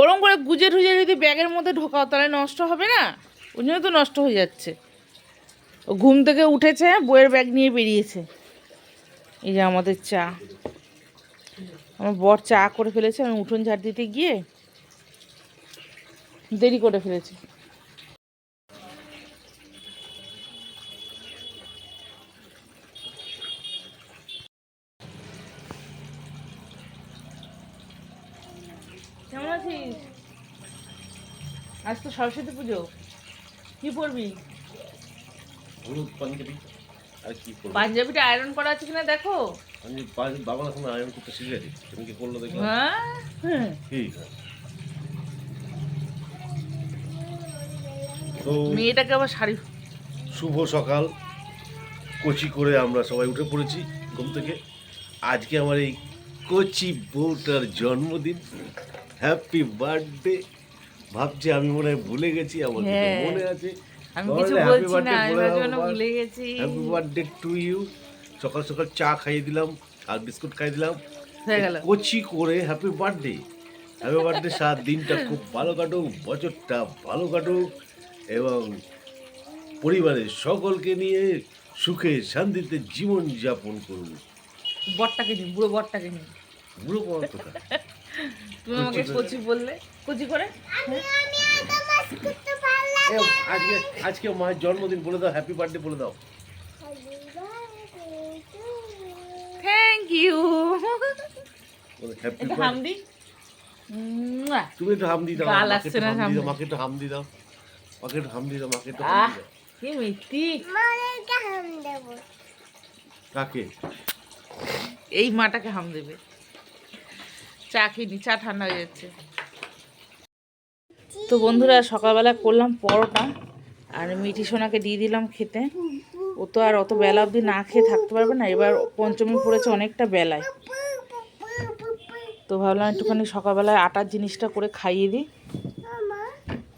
ওরম করে গুজে ঠুজে যদি ব্যাগের মধ্যে ঢোকাও, তাহলে নষ্ট হবে না? ওই জন্য তো নষ্ট হয়ে যাচ্ছে। ও ঘুম থেকে উঠেছে, বইয়ের ব্যাগ নিয়ে বেরিয়েছে। এই যে আমাদের চা। আমার বর চা করে ফেলেছে, আমি উঠোন ঝাড় দিতে গিয়ে দেরি করে ফেলেছি কেমন আছিস আজ তো সরস্বতী পুজো। কি পরবি? হলুদ পাঞ্জাবি। আর কি পাঞ্জাবিটা আয়রন করা আছে কিনা দেখো। আমি বাবা এখন আয়রন করতে শিখে গেছি। তুমি কি করল দেখলাম? হ্যাঁ। ঠিক আছে। তো মেয়েটাকে আবার শাড়ি। শুভ সকাল। কচি করে আমরা সবাই উঠে পড়েছি ঘুম থেকে। আজকে আমার এই কচি বউটার জন্মদিন। হ্যাপি বার্থডে ভাবছি আমি মনে হয় ভুলে গেছি আমার হ্যাঁ। মনে আছে। আমি কিছু বলছি না আমি বলে ভুলে গেছি। হ্যাপি বার্থডে টু ইউ সকাল সকাল চা খাইয়ে দিলাম আর বিস্কুট খাইয়ে দিলাম। হয়ে গেল। কচি করে হ্যাপি বার্থডে হ্যাপি বার্থডে সাত দিনটা খুব ভালো কাটুক বছরটা ভালো কাটুক এবং পরিবারের সকলকে নিয়ে সুখে শান্তিতে জীবন যাপন করুন। বরটাকে নিন বুড়ো বরটাকে নিন। বুড়ো কথা তুমি আমাকে কচি বললে? কচি করে? আজকে আজকে মায়ের জন্মদিন বলে দাও হ্যাপি বার্থডে বলে দাও। থ্যাংক ইউ হ্যাপি একটু হাম দি মুয়া। তুমি একটু হাম দিয়ে দাও মাকে লাগছে একটু না হাম দিয়ে দাও মাকে একটু হাম দিয়ে দাও। মাকে একটু হাম দিয়ে দাও কি মিষ্টি। কাকে? এই মাটাকে হাম দেবে। চা খেয়ে চা ঠান্ডা হয়ে যাচ্ছে। তো বন্ধুরা, সকালবেলা করলাম পরোটা আর মিঠি সোনাকে দিয়ে দিলাম খেতে। ও তো আর অত বেলা অবধি না খেয়ে থাকতে পারবে না। এবার পঞ্চমী পড়েছে অনেকটা বেলায়। তো ভাবলাম একটুখানি সকালবেলায় আটার জিনিসটা করে খাইয়ে দিই।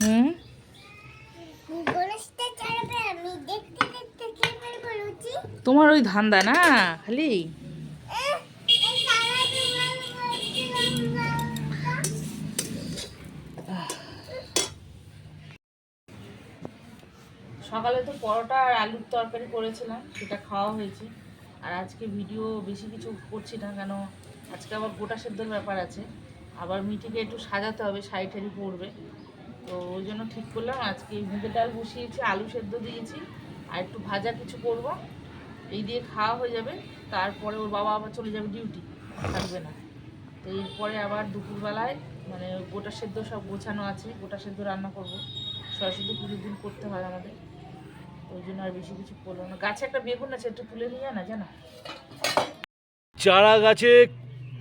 হুম? তোমার ওই ধান্দা না, খালি? সকালে তো পরোটা আর আলুর তরকারি করেছিলাম, সেটা খাওয়া হয়েছে। আর আজকে ভিডিও বেশি কিছু করছি না, কেন আজকে আবার গোটা সেদ্ধর ব্যাপার আছে। আবার মিঠিকে একটু সাজাতে হবে, শাড়ি ঠাড়ি পরবে। তো ওই জন্য ঠিক করলাম, আজকে মুগের ডাল বসিয়েছি, আলু সেদ্ধ দিয়েছি, আর একটু ভাজা কিছু করব। এই দিয়ে খাওয়া হয়ে যাবে, তারপরে ওর বাবা আবার চলে যাবে ডিউটি থাকবে না। তো এরপরে আবার দুপুরবেলায় মানে গোটা সেদ্ধ সব গোছানো আছে, গোটা সেদ্ধ রান্না করব। সরস্বতী পুজোর দিন করতে হয় আমাদের। ওই জন্য আর বেশি কিছু করল না। গাছে একটা বেগুন আছে একটু তুলে নিয়ে না জানা? চারা গাছে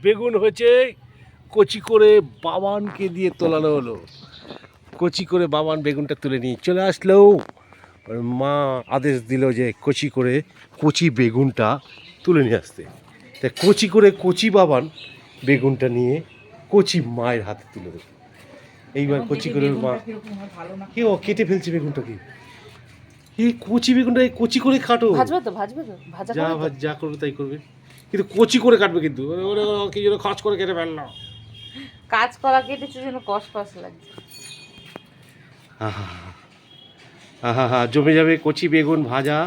বেগুন হয়েছে কচি করে বাবানকে দিয়ে তোলানো হলো। কচি করে বাবান বেগুনটা তুলে নিয়ে চলে আসলো। ওর মা আদেশ দিল যে কচি করে কচি বেগুনটা তুলে নিয়ে আসতে। তা কচি করে কচি বাবান বেগুনটা নিয়ে কচি মায়ের হাতে তুলে দেবে। এইবার কচি করে মা বেগুনটা কীরকম ভালো না? কি ও কেটে ফেলছে বেগুনটা কি এই কচি বেগুনটা এই কচি করে কাটো ভাজবে তো ভাজবে তো ভাজা যা ভাজ যা করবে তাই করবে। কিন্তু কচি করে কাটবে কিন্তু। ওরে কি যেন কাজ করে কেটে ফেলল। কাজ করা কেটেছে যেন কষ কষ লাগছে। হা হা জমে যাবে কচি বেগুন ভাজা।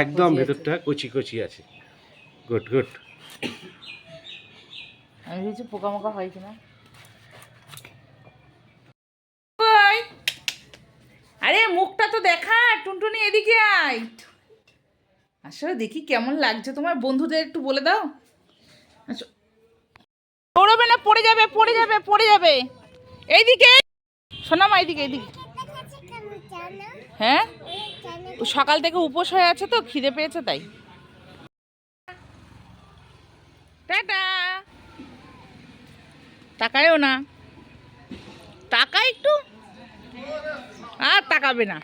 একদম ভেতরটা কচি কচি আছে। Good good. আমি ভেবেছি পোকা মোকা হয় কিনা ওই, আরে মুখটা তো দেখা টুনটুনি এদিকে আয় আসলে দেখি কেমন লাগছে। তোমার বন্ধুদের একটু বলে দাও। দৌড়াবে না, পড়ে যাবে পড়ে যাবে পড়ে যাবে। এইদিকে শোনামা এইদিকে এইদিকে। হ্যাঁ? সকাল থেকে উপোস হয়ে আছে তো, খিদে পেয়েছে তাই। টাটা। তাকায়ও না। টাকা একটু? আর তাকাবে না।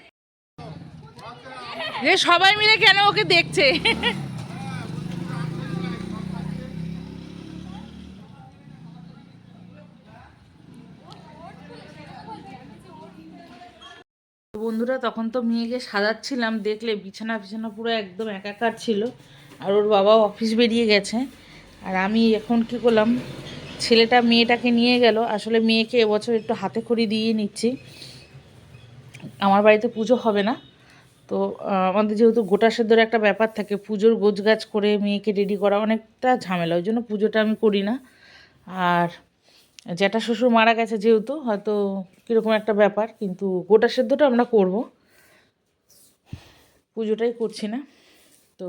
যে সবাই মিলে কেন ওকে দেখছে? বন্ধুরা, তখন তো মেয়েকে সাজাচ্ছিলাম, দেখলে বিছানা বিছানা পুরো একদম একাকার ছিল। আর ওর বাবাও অফিস বেরিয়ে গেছে। আর আমি এখন কি করলাম, ছেলেটা মেয়েটাকে নিয়ে গেল। আসলে মেয়েকে এবছর একটু হাতে খড়ি দিয়ে নিচ্ছি। আমার বাড়িতে পুজো হবে না। তো আমাদের যেহেতু গোটা সেদ্ধর একটা ব্যাপার থাকে, পুজোর গোছগাছ করে মেয়েকে রেডি করা অনেকটা ঝামেলা, ওই জন্য পুজোটা আমি করি না। আর জ্যাঠা শ্বশুর মারা গেছে যেহেতু, হয়তো কীরকম একটা ব্যাপার, কিন্তু গোটা সেদ্ধটা আমরা করব। পুজোটাই করছি না। তো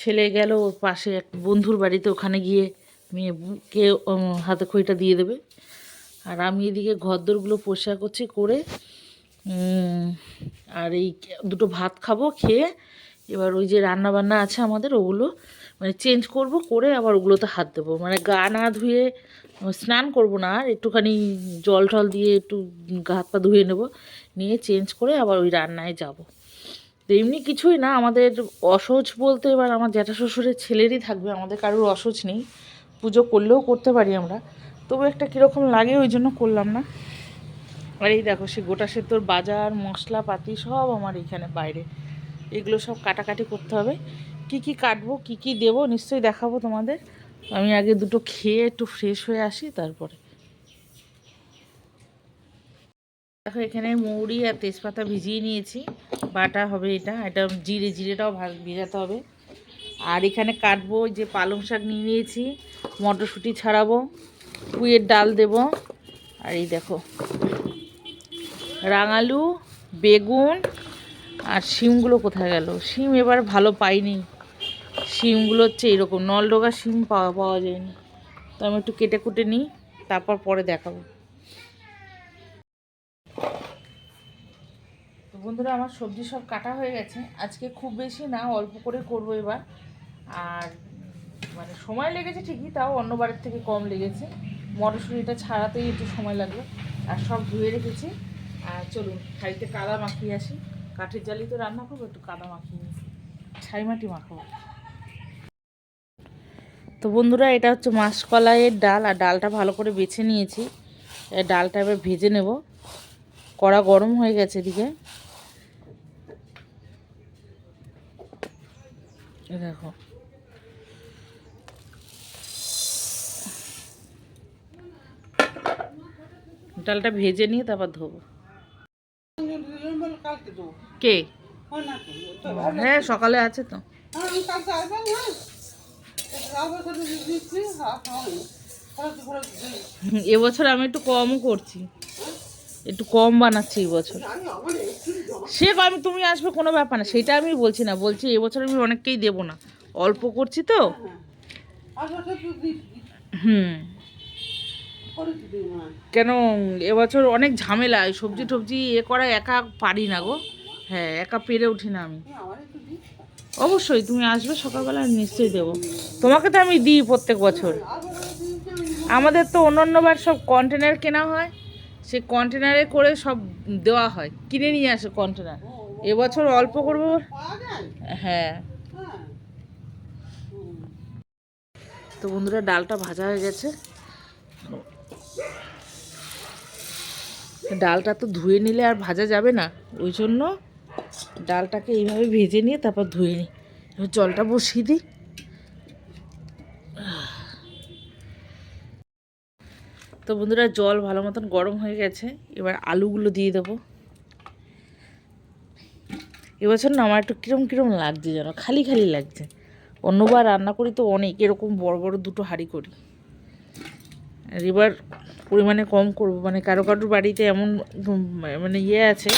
ছেলে গেল ওর পাশে এক বন্ধুর বাড়িতে, ওখানে গিয়ে মেয়েকে হাতে খড়িটা দিয়ে দেবে। আর আমি এদিকে ঘরদোরগুলো পরিষ্কার করছি, করে আর এই দুটো ভাত খাব, খেয়ে এবার ওই যে রান্না বান্না আছে আমাদের, ওগুলো মানে চেঞ্জ করব, করে আবার ওগুলোতে হাত দেবো। মানে গা না ধুয়ে স্নান করব না, আর একটুখানি জল টল দিয়ে একটু হাত পা ধুয়ে নেব, নিয়ে চেঞ্জ করে আবার ওই রান্নায় যাব। তো এমনি কিছুই না, আমাদের অসহজ বলতে এবার আমার জ্যাঠা শ্বশুরের ছেলেরই থাকবে, আমাদের কারোর অসহজ নেই। পুজো করলেও করতে পারি আমরা। তবু একটা কীরকম লাগে ওই জন্য করলাম না। আর এই দেখো, সে গোটা সেদ্ধর বাজার, মশলাপাতি সব আমার এখানে বাইরে। এগুলো সব কাটাকাটি করতে হবে। কি কি কাটবো, কি কি দেবো, নিশ্চয়ই দেখাবো তোমাদের। আমি আগে দুটো খেয়ে একটু ফ্রেশ হয়ে আসি, তারপরে। দেখো, এখানে মৌরি আর তেজপাতা ভিজিয়ে নিয়েছি। বাটা হবে এটা এটা জিরে, জিরেটাও ভেজাতে হবে। আর এখানে কাটবো যে পালং শাক নিয়ে নিয়েছি, মটরশুঁটি ছাড়াবো পুঁয়ের ডাল দেব। আর এই দেখো রাঙালু, বেগুন আর শিমগুলো কোথায় গেল? শিম এবার ভালো পাইনি। শিমগুলো হচ্ছে এরকম, নলডোগা শিম পাওয়া পাওয়া যায়নি। তো আমি একটু কেটে কুটে নিই, তারপর পরে দেখাবো। বন্ধুরা, আমার সবজি সব কাটা হয়ে গেছে। আজকে খুব বেশি না, অল্প করে করব এবার। আর মানে সময় লেগেছে ঠিকই, তাও অন্যবারের থেকে কম লেগেছে। মটরশুঁটিটা ছাড়াতেই একটু সময় লাগবে। আর সব ধুয়ে রেখেছি। আর চলুন হাঁড়িতে কাদা মাখিয়ে আসি। কাঠের জালি তো রান্না করব, একটু কাদা মাখিয়ে নিই ছাই মাটি মাখাবো। তো বন্ধুরা, এটা হচ্ছে মাসকলাইয়ের ডাল, আর ডালটা ভালো করে বেছে নিয়েছি। ডালটা এবার ভেজে নেব। কড়া গরম হয়ে গেছে এদিকে। দেখো। ডালটা ভেজে নিয়ে তারপর ধোবো। কে? হ্যাঁ সকালে আছে তো। এবছর আমি একটু কমও করছি। একটু কম বানাচ্ছি এবছর। সে আমি তুমি আসবে কোনো ব্যাপার না সেটা আমি বলছি না। বলছি এবছর আমি অনেককেই দেবো না। অল্প করছি তো। হুম। কেন এবছর অনেক ঝামেলা সবজি টবজি এ করা একা পারি না গো। হ্যাঁ একা পেরে উঠি না আমি। অবশ্যই তুমি আসবে সকালবেলা নিশ্চয়ই দেবো। তোমাকে তো আমি দিই প্রত্যেক বছর। আমাদের তো অন্য অন্যবার সব কন্টেনার কেনা হয়। সে কন্টেনারে করে সব দেওয়া হয়। কিনে নিয়ে আসে কন্টেনার এবছর অল্প করব। হ্যাঁ। তো বন্ধুরা ডালটা ভাজা হয়ে গেছে। ডালটা তো ধুয়ে নিলে আর ভাজা যাবে না। ওই জন্য ডালটাকে এইভাবে ভেজে নিয়ে তারপর ধুয়ে নিই। এবার জলটা বসিয়ে দিই। তো বন্ধুরা, জল ভালো মতন গরম হয়ে গেছে। এবার আলুগুলো দিয়ে দেবো। এবছর না আমার একটু কিরম কিরম লাগছে যেন, খালি খালি লাগছে। অন্যবার রান্না করি তো অনেক, এরকম বড় বড় দুটো হাঁড়ি করি। এবার পরিমাণে কম করব মানে কারও কারোর বাড়িতে এমন মানে ইয়ে আছে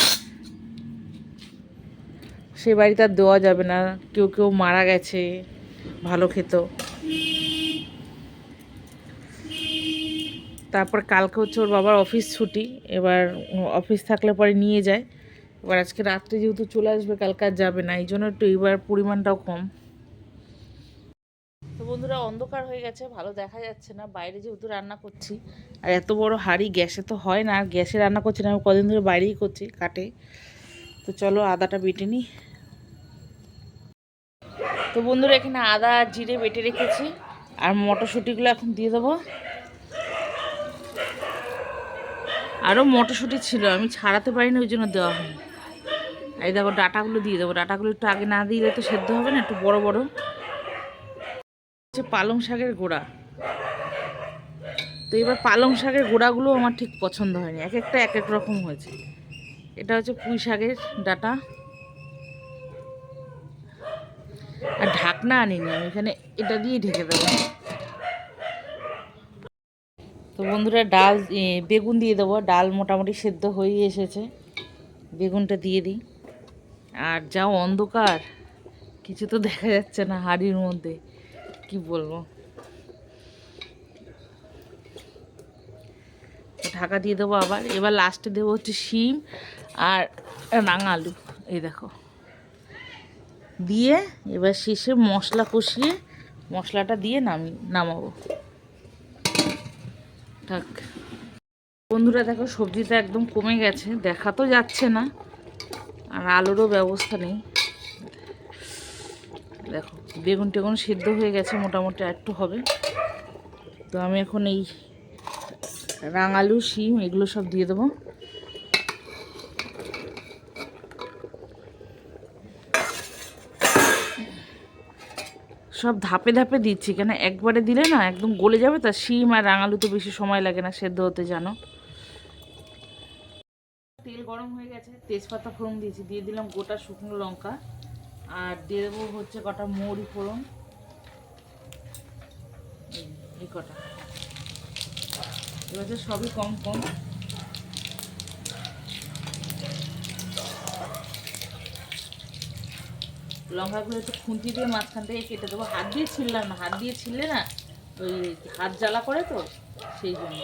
সে বাড়িতে আর দেওয়া যাবে না। কেউ কেউ মারা গেছে, ভালো খেত। তারপর কালকে হচ্ছে ওর বাবার অফিস ছুটি, এবার অফিস থাকলে পরে নিয়ে যায়। এবার আজকে রাত্রে যেহেতু চলে আসবে, কালকে আর যাবে না, এই জন্য একটু এবার পরিমাণটাও কম। তো বন্ধুরা, অন্ধকার হয়ে গেছে, ভালো দেখা যাচ্ছে না, বাইরে যেহেতু রান্না করছি। আর এত বড় হাঁড়ি, গ্যাসে তো হয় না, আর গ্যাসে রান্না করছি না, আমি কদিন ধরে বাইরেই করছি কাটে। তো চলো, আদাটা বেটে নিই। তো বন্ধুরা, এখানে আদা, জিরে বেটে রেখেছি। আর মটরশুঁটিগুলো এখন দিয়ে দেবো। আরও মটরশুঁটি ছিল, আমি ছাড়াতে পারিনি, ওই জন্য দেওয়া হয়নি। এই দেখো, ডাটাগুলো দিয়ে দেবো। ডাটাগুলো একটু আগে না দিলে তো সেদ্ধ হবে না, একটু বড় বড়। হচ্ছে পালং শাকের গোড়া। তো এবার পালং শাকের গোড়াগুলো আমার ঠিক পছন্দ হয়নি। এক একটা এক এক রকম হয়েছে। এটা হচ্ছে পুঁই শাকের ডাটা। আর ঢাকনা আনিনি, আমি এখানে এটা দিয়ে ঢেকে দেবো। তো বন্ধুরা, ডাল বেগুন দিয়ে দেবো। ডাল মোটামুটি সেদ্ধ হয়ে এসেছে। বেগুনটা দিয়ে দিই। আর যা অন্ধকার, কিছু তো দেখা যাচ্ছে না হাড়ির মধ্যে, কি বলব? ঢাকা দিয়ে দেবো আবার। এবার লাস্টে দেবো হচ্ছে শিম আর রাঙা আলু এই দেখো। দিয়ে এবার শেষে মশলা কষিয়ে মশলাটা দিয়ে নামি, নামাবো। থাক। বন্ধুরা, দেখো, সবজিটা একদম কমে গেছে। দেখা তো যাচ্ছে না। আর আলুরও ব্যবস্থা নেই। দেখো, বেগুন টেগুন সিদ্ধ হয়ে গেছে, মোটামুটি একটু হবে। তো আমি এখন এই রাঙালু, শিম, এগুলো সব দিয়ে দেবো। সব ধাপে ধাপে দিচ্ছি, কেন একবারে দিলে না একদম গলে যাবে, তা শিম আর রাঙালু তো বেশি সময় লাগে না সেদ্ধ হতে, জানো? তেল গরম হয়ে গেছে, তেজপাতা ফোড়ন দিয়েছি, দিয়ে দিলাম গোটা শুকনো লঙ্কা, আর দিয়ে দেবো হচ্ছে কটা মৌরি ফোড়ন। এই- কটা। এবার সবই কম কম। লঙ্কাগুলো একটু খুঁটি দিয়ে মাঝখান থেকে কেটে দেবো। হাত দিয়ে ছিললাম না, হাত দিয়ে ছিললে না ওই হাত জ্বালা করে তো, সেই জন্য।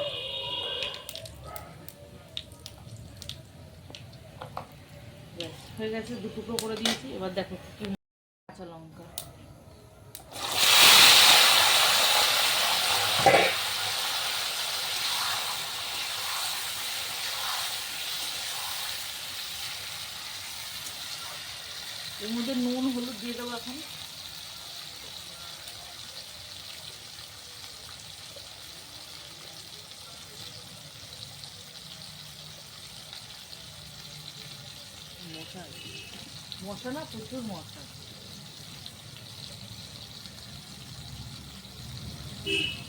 হয়ে গেছে, দু টুকরো করে দিয়েছি। এবার দেখো কাঁচা লঙ্কা এর মধ্যে নুন হলুদ দিয়ে দেবো এখন মশা মশা না প্রচুর মশা Thank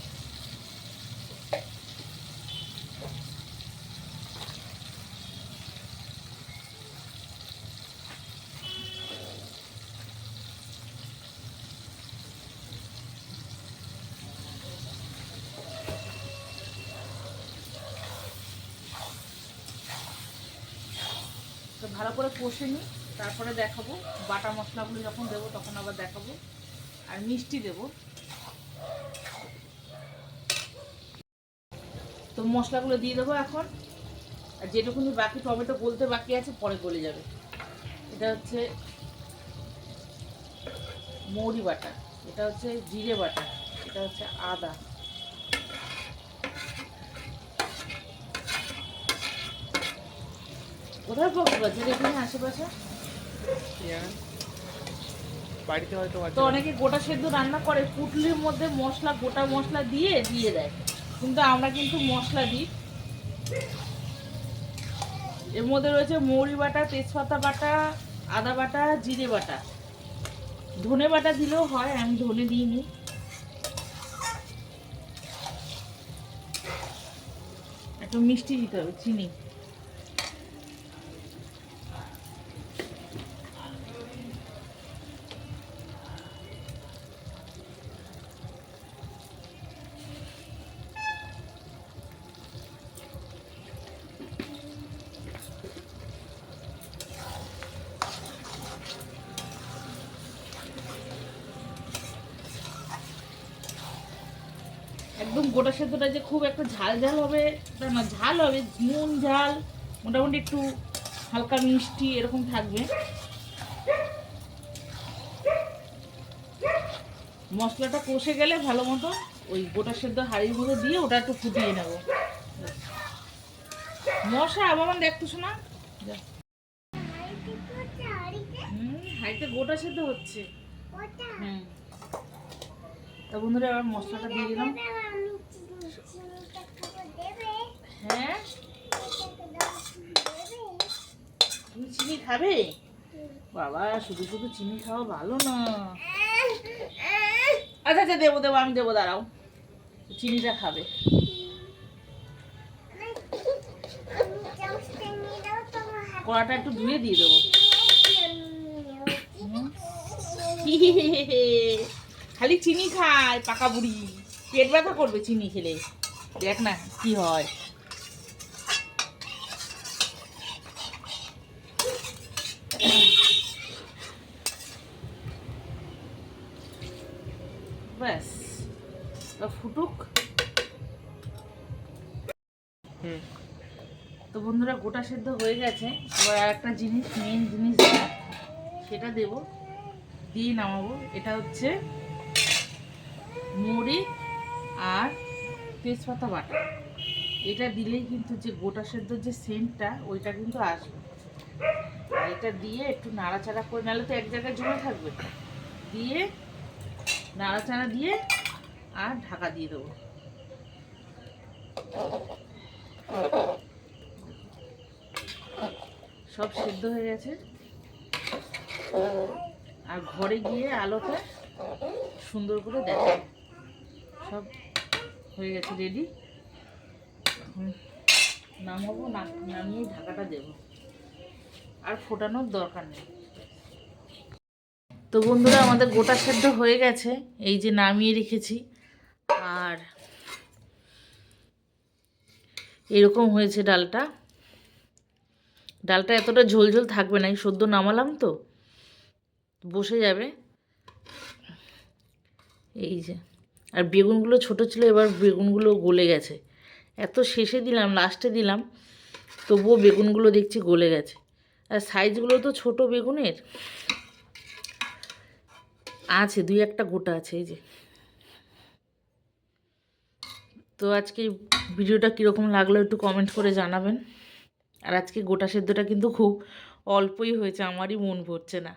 ভালো করে কষে নিই, তারপরে দেখাবো। বাটা মশলাগুলো যখন দেবো, তখন আবার দেখাবো। আর মিষ্টি দেবো। তো মশলাগুলো দিয়ে দেবো এখন। আর যেটুকুনি বাকি টমেটো গলতে বাকি আছে, পরে গলে যাবে। এটা হচ্ছে মৌরি বাটা। এটা হচ্ছে জিরে বাটা। এটা হচ্ছে আদা। কোথায় পক্ষ বাজার এখানে আশেপাশে? বাড়িতে হয়তো তো অনেকে গোটা সেদ্ধ রান্না করে পুটলির মধ্যে মশলা গোটা মশলা দিয়ে দিয়ে দেয়। কিন্তু আমরা কিন্তু মশলা দিই। এর মধ্যে রয়েছে মৌরি বাটা তেজপাতা বাটা আদা বাটা জিরে বাটা। ধনে বাটা দিলেও হয় আমি ধনে দিইনি। একটু মিষ্টি দিতে হবে চিনি। গোটা সেদ্ধটা যে খুব একটা ঝাল ঝাল হবে তা না ঝাল হবে নুন ঝাল মোটামুটি একটু হালকা মিষ্টি এরকম থাকবে। মশলাটা কষে গেলে ভালো মতো ওই গোটা সেদ্ধ হাঁড়ির মধ্যে দিয়ে ওটা একটু ফুটিয়ে নেব। মশা আবার দেখতো শোনা। হাঁড়িতে গোটা সেদ্ধ হচ্ছে। হুম। তা বন্ধুরা এবার মশলাটা দিয়ে দিলাম। হ্যাঁ? তুমি চিনি খাবে? বাবা, শুধু শুধু চিনি খাওয়া ভালো না। আচ্ছা আচ্ছা দেবো দেবো, আমি দেবো, দাঁড়াও। চিনিটা খাবে। কড়াটা একটু ধুয়ে দিয়ে দেবো। খালি চিনি খায়, পাকা বুড়ি। পেট ব্যথা করবে চিনি খেলে। দেখ না কি হয়। তো বন্ধুরা, গোটা সেদ্ধ হয়ে গেছে। এবার আর একটা জিনিস মেন জিনিস সেটা দেব। দিয়ে নামাবো। এটা হচ্ছে মুড়ি আর তেজপাতা বাটা। এটা দিলেই কিন্তু যে গোটা সেদ্ধ যে সেন্টটা, ওইটা কিন্তু আসবে। এটা দিয়ে একটু নাড়াচাড়া করে, নাহলে তো এক জায়গায় জমে থাকবে। দিয়ে নাড়াচাড়া দিয়ে আর ঢাকা দিয়ে দেবো। সব সেদ্ধ হয়ে গেছে। আর ঘরে গিয়ে আলোতে সুন্দর করে দেখো। সব হয়ে গেছে রেডি নামাবো, না, নামিয়ে ঢাকাটা দেবো। আর ফোটানোর দরকার নেই। তো বন্ধুরা, আমাদের গোটা সেদ্ধ হয়ে গেছে। এই যে নামিয়ে রেখেছি। আর এরকম হয়েছে ডালটা। ডালটা এতটা ঝোল ঝোল থাকবে না সদ্য নামালাম তো। বসে যাবে। এই যে, আর বেগুনগুলো ছোট ছিল, এবার বেগুনগুলো গলে গেছে। এত শেষে দিলাম, লাস্টে দিলাম, তবুও বেগুনগুলো দেখছি গলে গেছে। আর সাইজগুলো তো ছোট বেগুনের। আছে, দুই একটা গোটা আছে, এই যে। তো আজকে ভিডিওটা কীরকম লাগল একটু কমেন্ট করে জানাবেন। আর আজকে গোটা সেদ্ধটা কিন্তু খুব অল্পই হয়েছে আমারই মন ভরছে না।